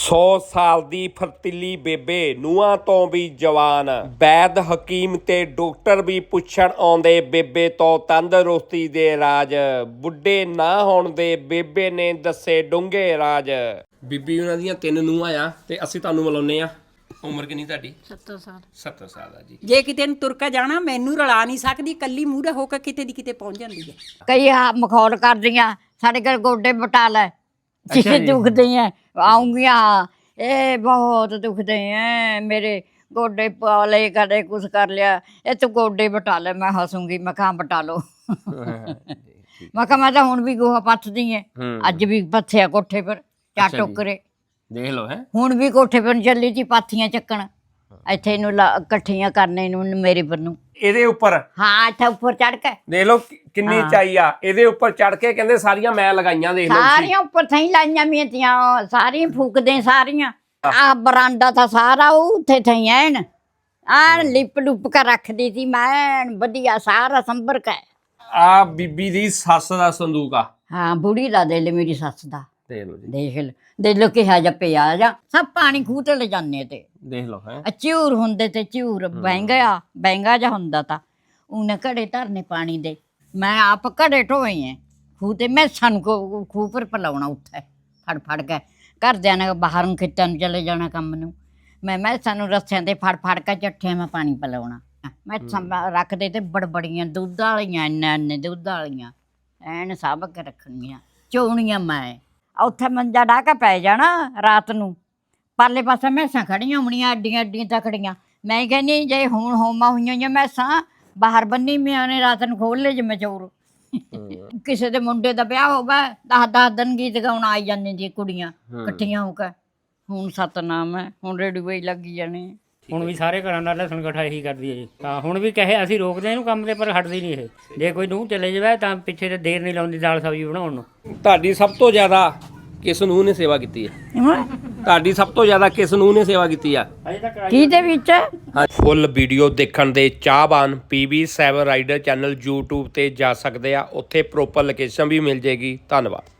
100 ਸਾਲ ਦੀ ਫਰਤੀਲੀ ਬੇਬੇ ਨੂਆਂ ਤੋਂ ਵੀ ਜਵਾਨ। ਵੈਦ ਹਕੀਮ ਤੇ ਡਾਕਟਰ ਵੀ ਪੁੱਛਣ ਆਉਂਦੇ ਬੇਬੇ ਤੋਂ ਤੰਦਰੁਸਤੀ ਦੇ ਰਾਜ। ਬੁੱਢੇ ਨਾ ਹੋਣ ਦੇ ਬੇਬੇ ਨੇ ਦੱਸੇ ਡੂੰਘੇ ਰਾਜ। ਬੀਬੀ ਉਹਨਾਂ ਦੀਆਂ ਤਿੰਨ ਨੂਆਂ ਆ ਤੇ ਅਸੀਂ ਤੁਹਾਨੂੰ ਮਿਲਾਉਨੇ ਆ ਉਮਰ ਕਿੰਨੀ ਤੁਹਾਡੀ? 70 ਸਾਲ। 70 ਸਾਲ ਆ ਜੀ। ਜੇ ਕਿਤੇ ਨੂੰ ਤੁਰਕਾ ਜਾਣਾ ਮੈਨੂੰ ਰਲਾ ਨਹੀਂ ਸਕਦੀ ਕੱਲੀ ਮੂਹਰੇ ਹੋ ਕੇ ਕਿਤੇ ਦੀ ਕਿਤੇ ਪਹੁੰਚ ਜਾਂਦੀ ਹੈ। ਕਈ ਆ ਮਖੌਲ ਕਰਦੀਆਂ ਸਾਡੇ ਘਰ ਗੋਡੇ ਬਟਾ ਲੈ ਜਿਸੇ ਦੁਖਦੇ ਐ ਆਉਂਗੀਆਂ ਇਹ ਬਹੁਤ ਦੁਖਦੇ ਐ ਮੇਰੇ ਗੋਡੇ ਪਾ ਲਏ ਕਦੇ ਕੁਛ ਕਰ ਲਿਆ ਇਹ ਤੂੰ ਗੋਡੇ ਬਟਾ ਲੈ ਮੈਂ ਹੱਸੂੰਗੀ ਮੈਂ ਕਹਾਂ ਬਟਾ ਲੋ ਮੈਂ ਕਹਾਂ ਮੈਂ ਤਾਂ ਹੁਣ ਵੀ ਗੋਹਾ ਪੱਥਦੀ ਐ ਅੱਜ ਵੀ ਪੱਥਿਆ ਕੋਠੇ ਪਰ ਚਾ ਅੱਛਾ ਜੀ। ਟੋਕਰੇ। ਦੇਖ ਲਓ ਹੈ। ਹੁਣ ਵੀ ਕੋਠੇ ਪਰ ਚੱਲੀ ਸੀ ਪਾਥੀਆਂ ਚੱਕਣ ਇੱਥੇ ਨੂੰ ਲਾ- ਇਕੱਠੀਆਂ ਕਰਨੇ ਨੂੰ ਮੇਰੇ ਪਰ ਨੂੰ ਇਹਦੇ ਉੱਪਰ। ਹਾਂ ਇੱਥੇ ਉੱਪਰ ਚੜ ਕੇ। ਦੇਖ ਲਓ ਕਿ- ਕਿੰਨੀ ਚਾਈ ਆ। ਇਹਦੇ ਉੱਪਰ ਚੜ ਕੇ ਕਹਿੰਦੇ ਸਾਰੀਆਂ ਮੈਂ ਲਗਾਈਆਂ ਦੇਖ ਲਓ ਤੁਸੀਂ। ਸਾਰੀਆਂ ਉੱਪਰ ਥਈ ਲਾਈਆਂ ਮੀਆਂ ਸਾਰੀਆਂ ਫੂਕਦੇ ਸਾਰੀਆਂ। ਆ ਬਰਾਂਡਾ ਤਾਂ ਸਾਰਾ ਉਹ ਉੱਥੇ ਥਈ ਐਨ। ਆ ਲਿਪ ਲੁਪ ਕੇ ਰੱਖਦੀ ਸੀ ਮੈਂ ਐਨ ਵਧੀਆ ਸਾਰਾ ਸੰਭਰ ਕੇ। ਆ ਬੀਬੀ ਦੀ ਸੱਸ ਦਾ ਸੰਦੂਕ ਆ। ਹਾਂ ਬੁੜੀ ਦਾ ਦੇ ਲੈ ਮੇਰੀ ਸੱਸ ਦਾ। ਦੇਖ ਲਓ ਜੀ। ਦੇਖ ਲੈ। ਦੇ ਲੋ ਕਿਹਾ ਜਾ ਪਿਆ ਜਾ ਸਭ ਪਾਣੀ ਖੂਹ ਤੇ ਲੈ ਜਾਂਦੇ ਤੇ। ਦੇਖ ਲਓ ਹੈ। ਆ ਝੂਰ ਹੁੰਦੇ ਤੇ ਝੂਰ ਬੈਂਗਾ ਬੈਂਗਾ ਜਾ ਹੁੰਦਾ ਤਾਂ। ਉਹਨੇ ਘੜੇ ਧਰਨੇ ਪਾਣੀ ਦੇ। ਮੈਂ ਆਪ ਘੜੇ ਢੋਏ ਐ। ਖੂਹ ਤੇ ਮੈਂ ਸਾਨੂੰ ਕੋ ਖੂਹ ਪਰ ਪਲਾਉਣਾ ਉੱਥੇ। ਫੜ ਫੜ ਕੇ। ਘਰਦਿਆਂ ਨੇ ਬਾਹਰ ਨੂੰ ਖੇਤਾਂ ਨੂੰ ਚਲੇ ਜਾਣਾ ਕੰਮ ਨੂੰ। ਮੈਂ ਮੈਂ ਸਾਨੂੰ ਰੱਸਿਆਂ ਤੇ ਫੜ ਫੜ ਕੇ ਚੱਠਿਆਂ ਮੈਂ ਪਾਣੀ ਪਲਾਉਣਾ। ਮੈਂ ਸੰਭਾ ਰੱਖਦੇ ਤੇ ਬੜਬੜੀਆਂ ਦੁੱਧ ਵਾਲੀਆਂ ਇੰਨੇ ਇੰਨੇ ਦੁੱਧ ਵਾਲੀਆਂ। ਐਨ ਸਾਂਭ ਕੇ ਰੱਖਣੀਆਂ। ਚੋਣੀਆਂ ਮੈਂ। ਉੱਥੇ ਮੰਜਾ ਢਾ ਕੇ ਪੈ ਜਾਣਾ ਰਾਤ ਨੂੰ। ਪਰਲੇ ਪਾਸੇ ਮੈਸਾਂ ਖੜੀਆਂ ਹੋਣੀਆਂ ਅੱਡੀਆਂ ਅੱਡੀਆਂ ਤਕੜੀਆਂ ਮੈਂ ਕਹਿੰਦੀ ਜੇ ਹੁਣ ਹੋਮਾ ਹੋਈਆਂ ਜਾਂ ਮੈਸਾਂ ਬਾਹਰ ਬੰਨੀ ਮਿਆਂ ਨੇ ਰਾਤ ਨੂੰ ਖੋਲ ਲੈ ਜਿਵੇਂ ਚੋਰ। ਕਿਸੇ ਦੇ ਮੁੰਡੇ ਦਾ ਵਿਆਹ ਹੋਗਾ ਦਸ ਦਸ ਦਿਨ ਗੀਤ ਗਾਉਣ ਆਈ ਜਾਂਦੀਆਂ ਸੀ ਕੁੜੀਆਂ ਇਕੱਠੀਆਂ ਹੋ ਕੇ। ਹੁਣ ਸਤਨਾਮ ਹੈ ਹੁਣ ਰੇਡੀਓ ਹੀ ਲੱਗੀ ਜਾਣੇ। ਹੁਣ ਵੀ ਸਾਰੇ ਘਰਾਂ ਲਸਣ ਇਕੱਠਾ ਇਹੀ ਕਰਦੀ ਹੈ ਜੀ। ਤਾਂ ਹੁਣ ਵੀ ਕਹੇ ਅਸੀਂ ਰੋਕਦੇ ਇਹਨੂੰ ਕੰਮ ਤੇ ਪਰ ਹਟਦੀ ਨਹੀਂ ਇਹ। ਜੇ ਕੋਈ ਨੂੰ ਚਲੇ ਜਾਵੇ ਤਾਂ ਪਿੱਛੇ ਤੇ ਦੇਰ ਨਹੀਂ ਲਾਉਂਦੀ ਦਾਲ ਸਬਜ਼ੀ ਬਣਾਉਣ ਨੂੰ। ਤੁਹਾਡੀ ਸਭ ਤੋਂ ਜ਼ਿਆਦਾ ਕਿਸ ਨੂੰ ਨੇ ਸੇਵਾ ਕੀਤੀ ਹੈ? ਤੁਹਾਡੀ ਸਭ ਤੋਂ ਜ਼ਿਆਦਾ ਕਿਸ ਨੂੰ ਨੇ ਸੇਵਾ ਕੀਤੀ ਆ? ਕੀ ਦੇ ਵਿੱਚ? ਫੁੱਲ ਵੀਡੀਓ ਦੇਖਣ ਦੇ ਚਾਹਵਾਨ PB7 ਰਾਈਡਰ ਚੈਨਲ YouTube ਤੇ ਜਾ ਸਕਦੇ ਆ। ਉੱਥੇ ਪ੍ਰੋਪਰ ਲੋਕੇਸ਼ਨ ਵੀ ਮਿਲ ਜੇਗੀ। ਧੰਨਵਾਦ।